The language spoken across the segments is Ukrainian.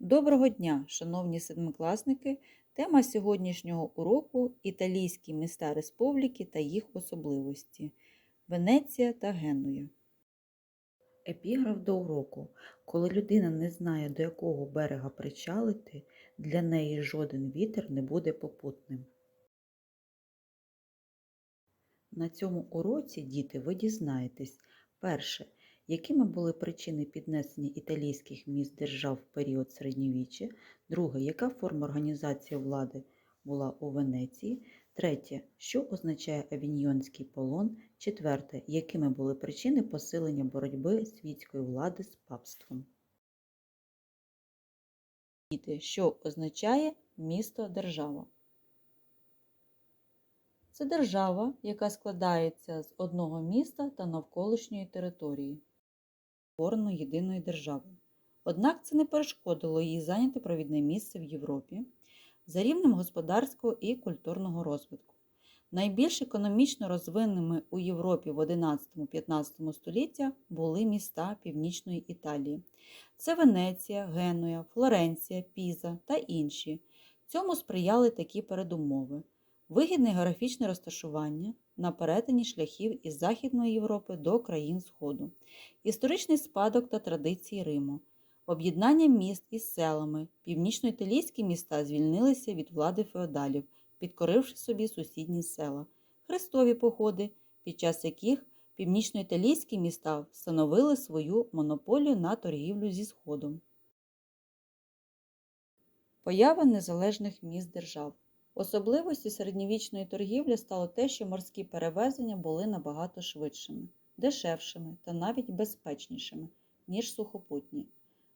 Доброго дня, шановні седмикласники! Тема сьогоднішнього уроку Італійські міста республіки та їх особливості Венеція та Генуя. Епіграф до уроку. Коли людина не знає, до якого берега причалити, для неї жоден вітер не буде попутним. На цьому уроці, діти, ви дізнаєтесь, перше, якими були причини піднесення італійських міст держав в період середньовіччя, друге, яка форма організації влади була у Венеції, третє, що означає авіньйонський полон, четверте, якими були причини посилення боротьби світської влади з папством. Що означає місто-держава? Це держава, яка складається з одного міста та навколишньої території, створено єдиної держави. Однак це не перешкодило їй зайняти провідне місце в Європі за рівнем господарського і культурного розвитку. Найбільш економічно розвиненими у Європі в 11-15 століття були міста Північної Італії. Це Венеція, Генуя, Флоренція, Піза та інші. Цьому сприяли такі передумови. Вигідне географічне розташування на перетині шляхів із Західної Європи до країн Сходу, історичний спадок та традиції Риму, об'єднання міст із селами, північноіталійські міста звільнилися від влади феодалів, підкоривши собі сусідні села, хрестові походи, під час яких північноіталійські міста встановили свою монополію на торгівлю зі Сходом. Поява незалежних міст держав. Особливості середньовічної торгівлі стало те, що морські перевезення були набагато швидшими, дешевшими та навіть безпечнішими, ніж сухопутні.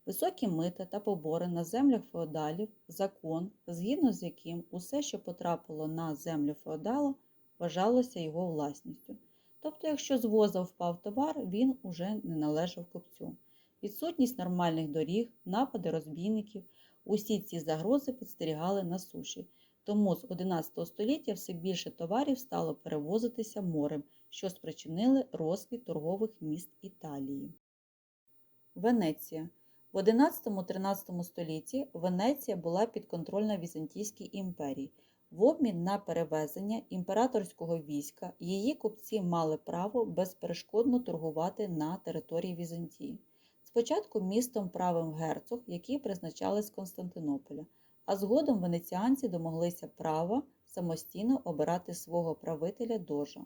Високі мита та побори на землях феодалів, закон, згідно з яким усе, що потрапило на землю феодала, вважалося його власністю. Тобто, якщо з воза впав товар, він уже не належав купцю. Відсутність нормальних доріг, напади розбійників, усі ці загрози підстерігали на суші. Тому з 11 століття все більше товарів стало перевозитися морем, що спричинили розквіт торгових міст Італії. Венеція. В 11-13 столітті Венеція була підконтрольна Візантійській імперії. В обмін на перевезення імператорського війська її купці мали право безперешкодно торгувати на території Візантії. Спочатку містом правив герцог, який призначали з Константинополя а згодом венеціанці домоглися права самостійно обирати свого правителя дожа.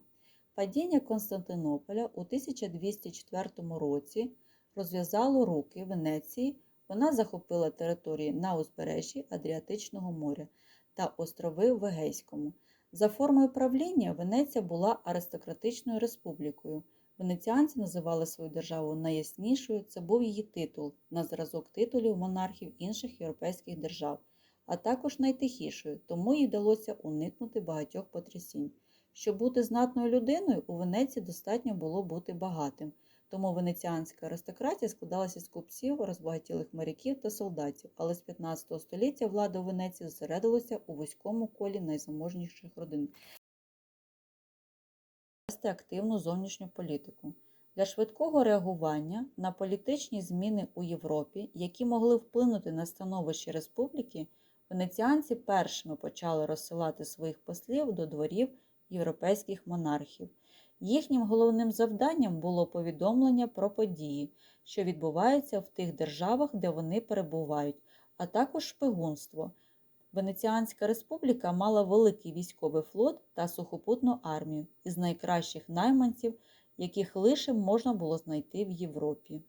Падіння Константинополя у 1204 році розв'язало руки Венеції, вона захопила території на узбережжі Адріатичного моря та острови в Егейському. За формою правління Венеція була аристократичною республікою. Венеціанці називали свою державу найяснішою, це був її титул на зразок титулів монархів інших європейських держав а також найтихішою, тому їй вдалося уникнути багатьох потрясінь. Щоб бути знатною людиною, у Венеції достатньо було бути багатим, тому венеціанська аристократія складалася з купців, розбагатілих моряків та солдатів, але з 15 століття влада у Венеції зосередилася у вузькому колі найзаможніших родин. Вести активну зовнішню політику. Для швидкого реагування на політичні зміни у Європі, які могли вплинути на становище республіки, Венеціанці першими почали розсилати своїх послів до дворів європейських монархів. Їхнім головним завданням було повідомлення про події, що відбуваються в тих державах, де вони перебувають, а також шпигунство. Венеціанська республіка мала великий військовий флот та сухопутну армію із найкращих найманців, яких лише можна було знайти в Європі.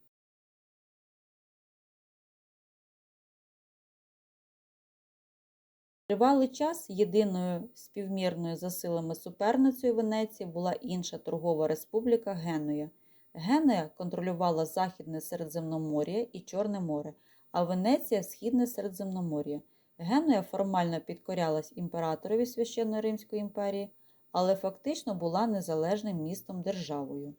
Тривалий час єдиною співмірною за силами суперницею Венеції була інша торгова республіка Генуя. Генуя контролювала Західне Середземномор'я і Чорне море, а Венеція Східне Середземномор'я. Генуя формально підкорялась імператорові Священної Римської імперії, але фактично була незалежним містом державою.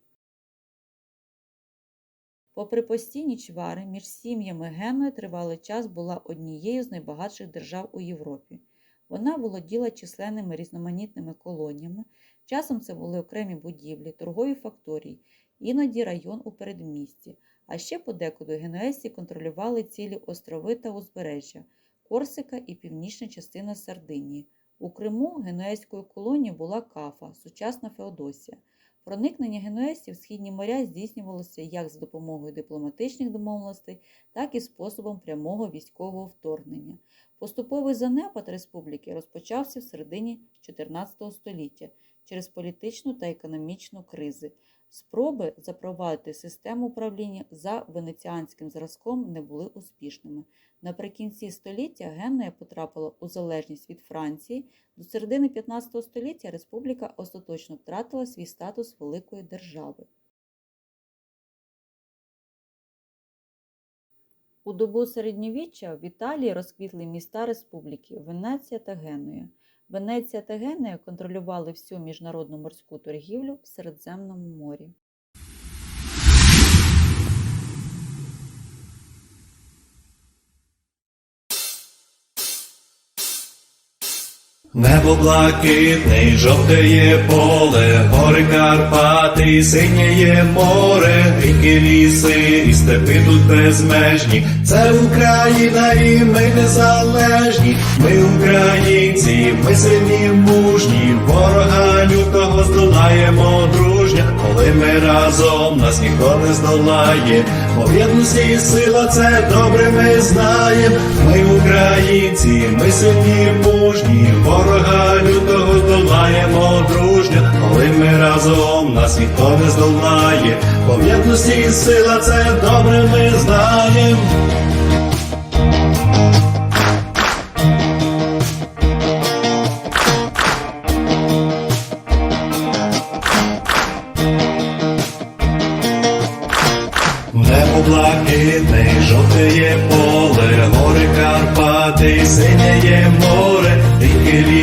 Попри постійні чвари між сім'ями Генуї тривалий час була однією з найбагатших держав у Європі. Вона володіла численними різноманітними колоніями, часом це були окремі будівлі, торгові факторії, іноді район у передмісті, А ще подекуди генуезці контролювали цілі острови та узбережжя, Корсика і північна частина Сардинії. У Криму генуезькою колонією була Кафа, сучасна Феодосія. Проникнення генуезців в східні моря здійснювалося як за допомогою дипломатичних домовленостей, так і способом прямого військового вторгнення. Поступовий занепад республіки розпочався в середині 14 століття через політичну та економічну кризи. Спроби запровадити систему управління за венеціанським зразком не були успішними. Наприкінці століття Генуя потрапила у залежність від Франції. До середини 15 століття республіка остаточно втратила свій статус великої держави. У добу середньовіччя в Італії розквітли міста республіки Венеція та Генуя. Венеція та Генея контролювали всю міжнародну морську торгівлю в Середземному морі. Небо блакитний, жовтеє поле, гори Карпати, синєє море, ріки ліси, і степи тут безмежні. Це Україна, і ми незалежні. Ми українці, ми сильні, мужні, ворога лютого здолаємо дружня. Коли ми разом, нас ніхто не здолає. Бо єдності сила це добре ми знаємо. Ми українці, ми сильні, мужні, ворога лютого здолаємо дружня. Коли ми разом, нас ніхто не здолає. Бо єдності сила це добре ми знаємо.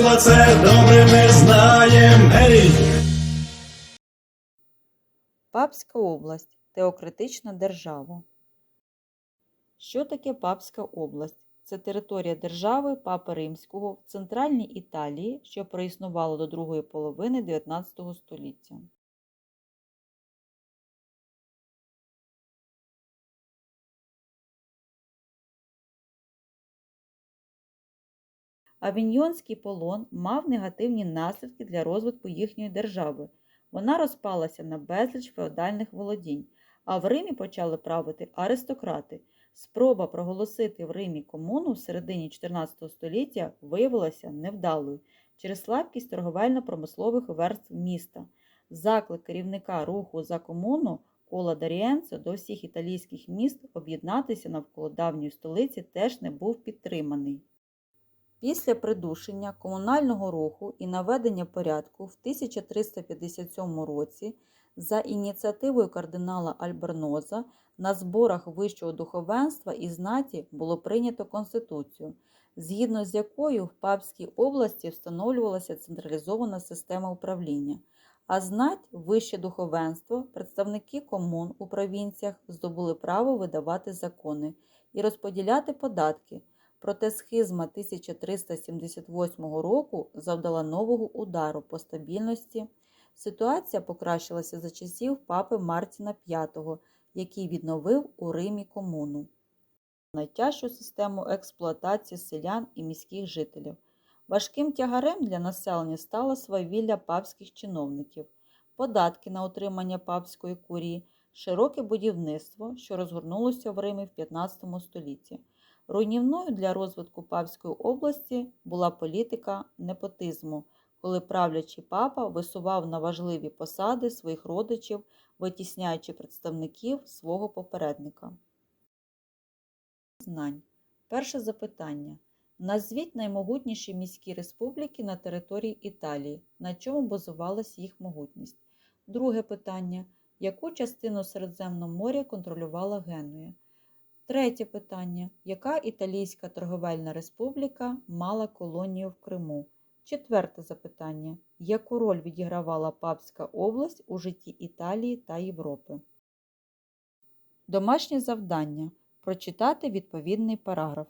сила це добре ми знаємо. Гей! Папська область теократична держава. Що таке Папська область? Це територія держави Папи Римського в центральній Італії, що проіснувала до другої половини 19 століття. Авіньйонський полон мав негативні наслідки для розвитку їхньої держави. Вона розпалася на безліч феодальних володінь, а в Римі почали правити аристократи. Спроба проголосити в Римі комуну в середині 14 століття виявилася невдалою через слабкість торговельно-промислових верств міста. Заклик керівника руху за комуну Кола Даріенцо до всіх італійських міст об'єднатися навколо давньої столиці теж не був підтриманий. Після придушення комунального руху і наведення порядку в 1357 році за ініціативою кардинала Альберноза на зборах вищого духовенства і знаті було прийнято Конституцію, згідно з якою в Папській області встановлювалася централізована система управління, а знать вище духовенство, представники комун у провінціях здобули право видавати закони і розподіляти податки. Проте схизма 1378 року завдала нового удару по стабільності. Ситуація покращилася за часів папи Мартіна V, який відновив у Римі комуну. Найтяжчу систему експлуатації селян і міських жителів. Важким тягарем для населення стало свавілля папських чиновників, податки на утримання папської курії, широке будівництво, що розгорнулося в Римі в 15 столітті. Руйнівною для розвитку Папської області була політика непотизму, коли правлячий папа висував на важливі посади своїх родичів, витісняючи представників свого попередника. Знань. Перше запитання. Назвіть наймогутніші міські республіки на території Італії, на чому базувалась їх могутність. Друге питання. Яку частину Середземного моря контролювала Генуя? Третє питання. Яка Італійська торговельна республіка мала колонію в Криму? Четверте запитання. Яку роль відігравала Папська область у житті Італії та Європи? Домашнє завдання. Прочитати відповідний параграф.